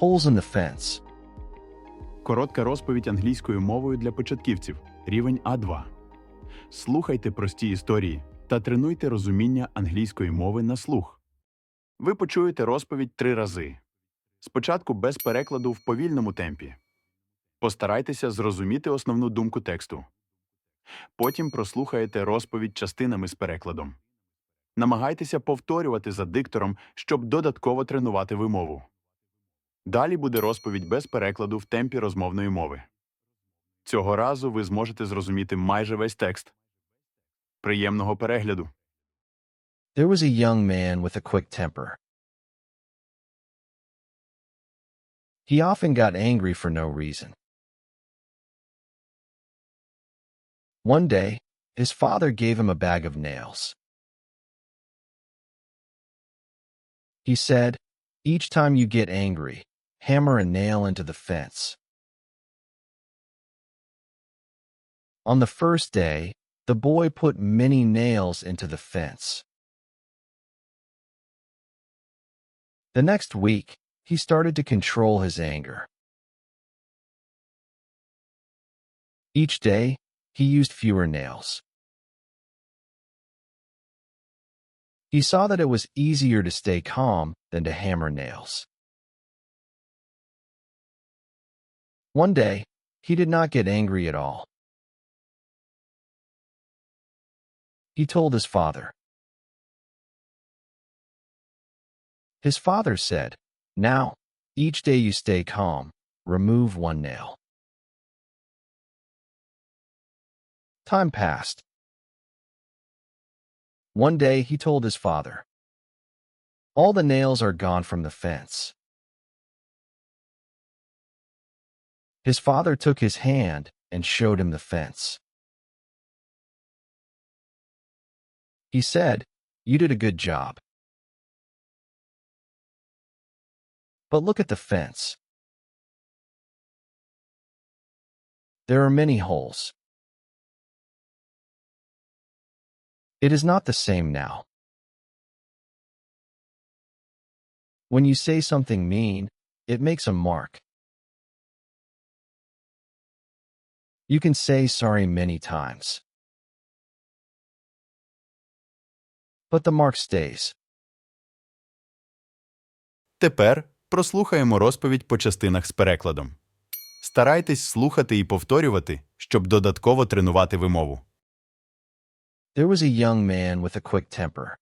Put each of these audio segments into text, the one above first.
Holes in the fence. Коротка розповідь англійською мовою для початківців. Рівень А2. Слухайте прості історії та тренуйте розуміння англійської мови на слух. Ви почуєте розповідь три рази. Спочатку без перекладу в повільному темпі. Постарайтеся зрозуміти основну думку тексту. Потім прослухаєте розповідь частинами з перекладом. Намагайтеся повторювати за диктором, щоб додатково тренувати вимову. Далі буде розповідь без перекладу в темпі розмовної мови. Цього разу ви зможете зрозуміти майже весь текст. Приємного перегляду! There was a young man with a quick temper. He often got angry for no reason. One day, his father gave him a bag of nails. He said, Each time you get angry, hammer a nail into the fence. On the first day, the boy put many nails into the fence. The next week, he started to control his anger. Each day, he used fewer nails. He saw that it was easier to stay calm than to hammer nails. One day, he did not get angry at all. He told his father. His father said, Now, each day you stay calm, remove one nail. Time passed. One day he told his father, All the nails are gone from the fence. His father took his hand and showed him the fence. He said, You did a good job. But look at the fence. There are many holes. It is not the same now. When you say something mean, it makes a mark. You can say sorry many times. But the mark stays. Тепер прослухаємо розповідь по частинах з перекладом. Старайтесь слухати і повторювати, щоб додатково тренувати вимову. There was a young man with a quick temper.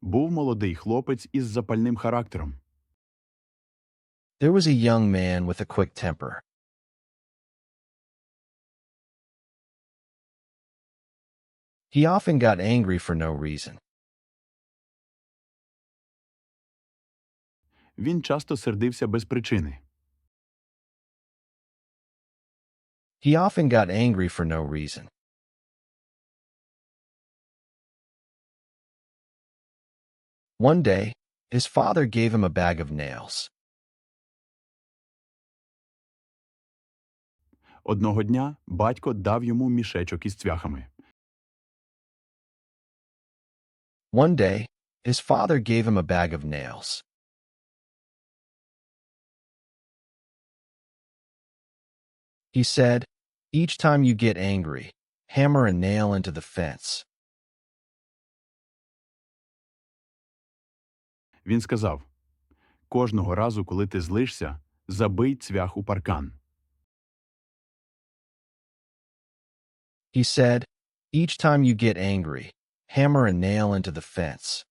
Був молодий хлопець із запальним характером. There was a young man with a quick temper. He often got angry for no reason. Він часто сердився без причини. He often got angry for no reason. One day, his father gave him a bag of nails. Одного дня батько дав йому мішечок із цвяхами. One day, his father gave him a bag of nails. He said, Each time you get angry, hammer a nail into the fence. Він сказав: Кожного разу, коли ти злишся, забий цвях у паркан. He said, Each time you get angry, hammer a nail into the fence.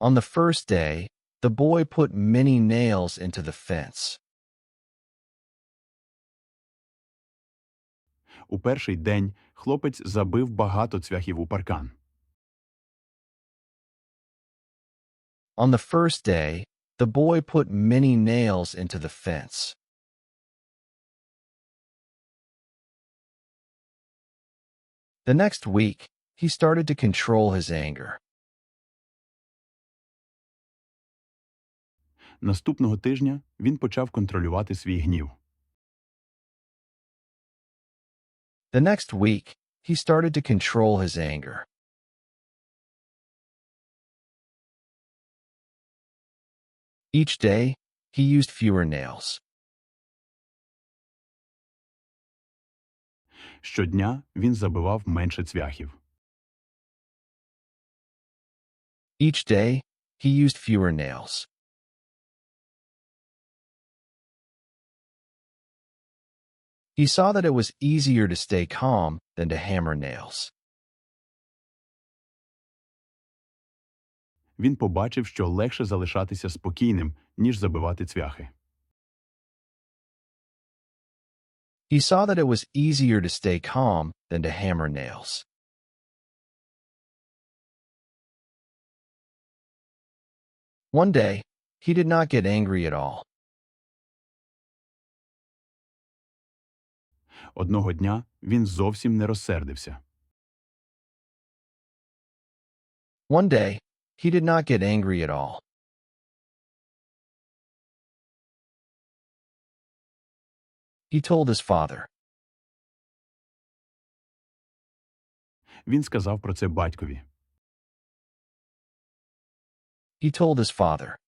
On the first day, the boy put many nails into the fence. У перший день хлопець забив багато цвяхів у паркан. On the first day, the boy put many nails into the fence. The next week, he started to control his anger. Наступного тижня він почав контролювати свій гнів. The next week, he started to control his anger. Each day, he used fewer nails. Щодня він забивав менше цвяхів. Each day, he used fewer nails. He saw that it was easier to stay calm than to hammer nails. Він побачив, що легше залишатися спокійним, ніж забивати цвяхи. He saw that it was easier to stay calm than to hammer nails. One day, he did not get angry at all. Одного дня він зовсім не розсердився. One day, he did not get angry at all. He told his father, Він сказав про це батькові. he told his father,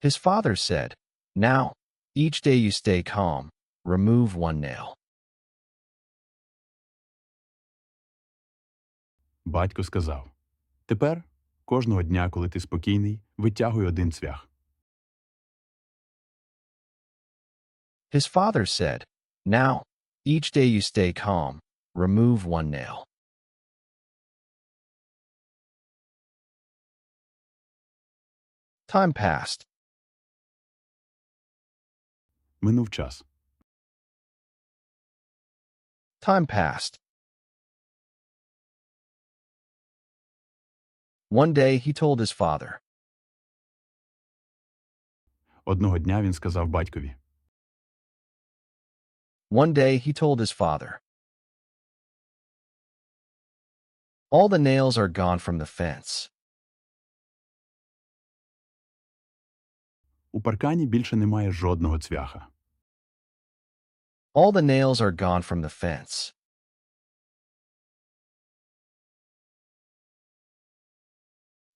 His father said, Now, each day you stay calm, remove one nail. Батько сказав: Тепер, кожного дня, коли ти спокійний, витягуй один цвях. His father said, Now, each day you stay calm, remove one nail. Time passed. Минув час. Time passed. One day he told his father, Одного дня він сказав батькові. One day he told his father, All the nails are gone from the fence. У паркані більше немає жодного цвяха. All the nails are gone from the fence.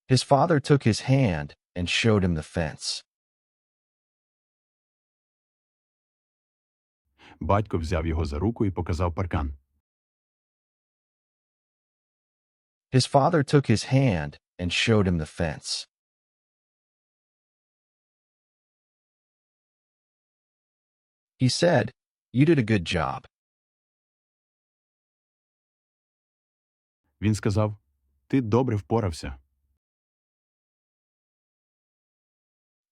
His father took his hand and showed him the fence. Батько взяв його за руку і показав паркан. His father took his hand and showed him the fence. He said, You did a good job. Він сказав: Ти добре впорався.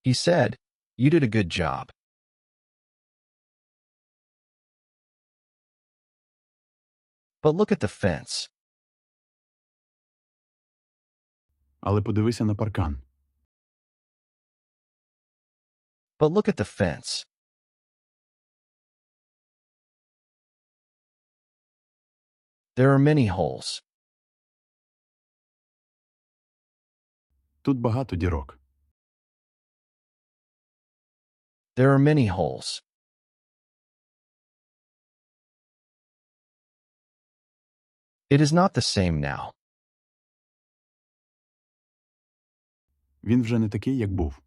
He said, You did a good job. But look at the fence. Але подивися на паркан. But look at the fence. There are many holes. Тут багато дірок. There are many holes. It is not the same now. Він вже не такий, як був.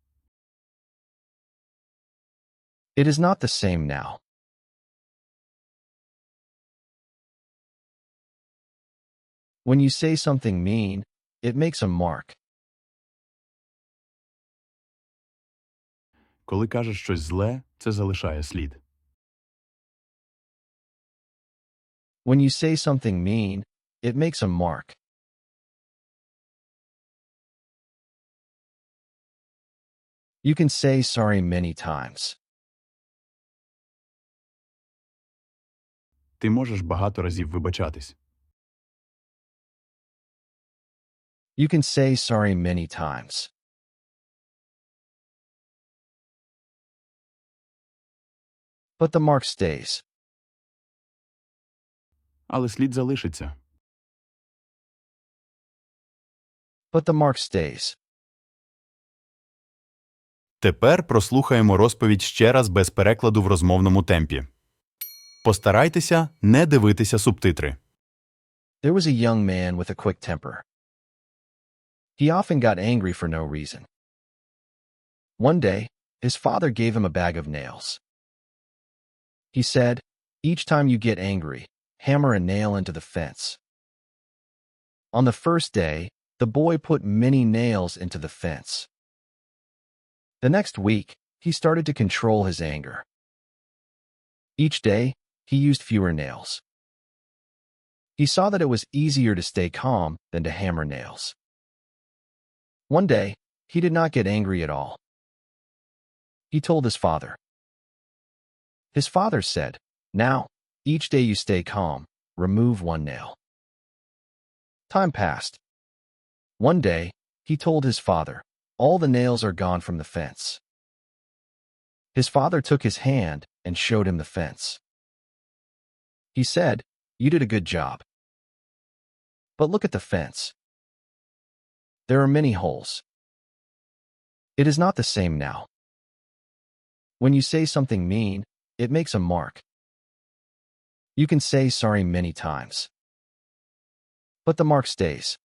It is not the same now. When you say something mean, it makes a mark. Коли кажеш щось зле, це залишає слід. When you say something mean, it makes a mark. You can say sorry many times. Ти можеш багато разів вибачатись. You can say sorry many times. But the mark stays. Але слід залишиться. But the mark stays. Тепер прослухаємо розповідь ще раз без перекладу в розмовному темпі. Постарайтеся не дивитися субтитри. There was a young man with a quick temper. He often got angry for no reason. One day, his father gave him a bag of nails. He said, Each time you get angry, hammer a nail into the fence. On the first day, the boy put many nails into the fence. The next week, he started to control his anger. Each day, he used fewer nails. He saw that it was easier to stay calm than to hammer nails. One day, he did not get angry at all. He told his father. His father said, Now, each day you stay calm, remove one nail. Time passed. One day, he told his father, All the nails are gone from the fence. His father took his hand and showed him the fence. He said, You did a good job. But look at the fence. There are many holes. It is not the same now. When you say something mean, it makes a mark. You can say sorry many times. But the mark stays.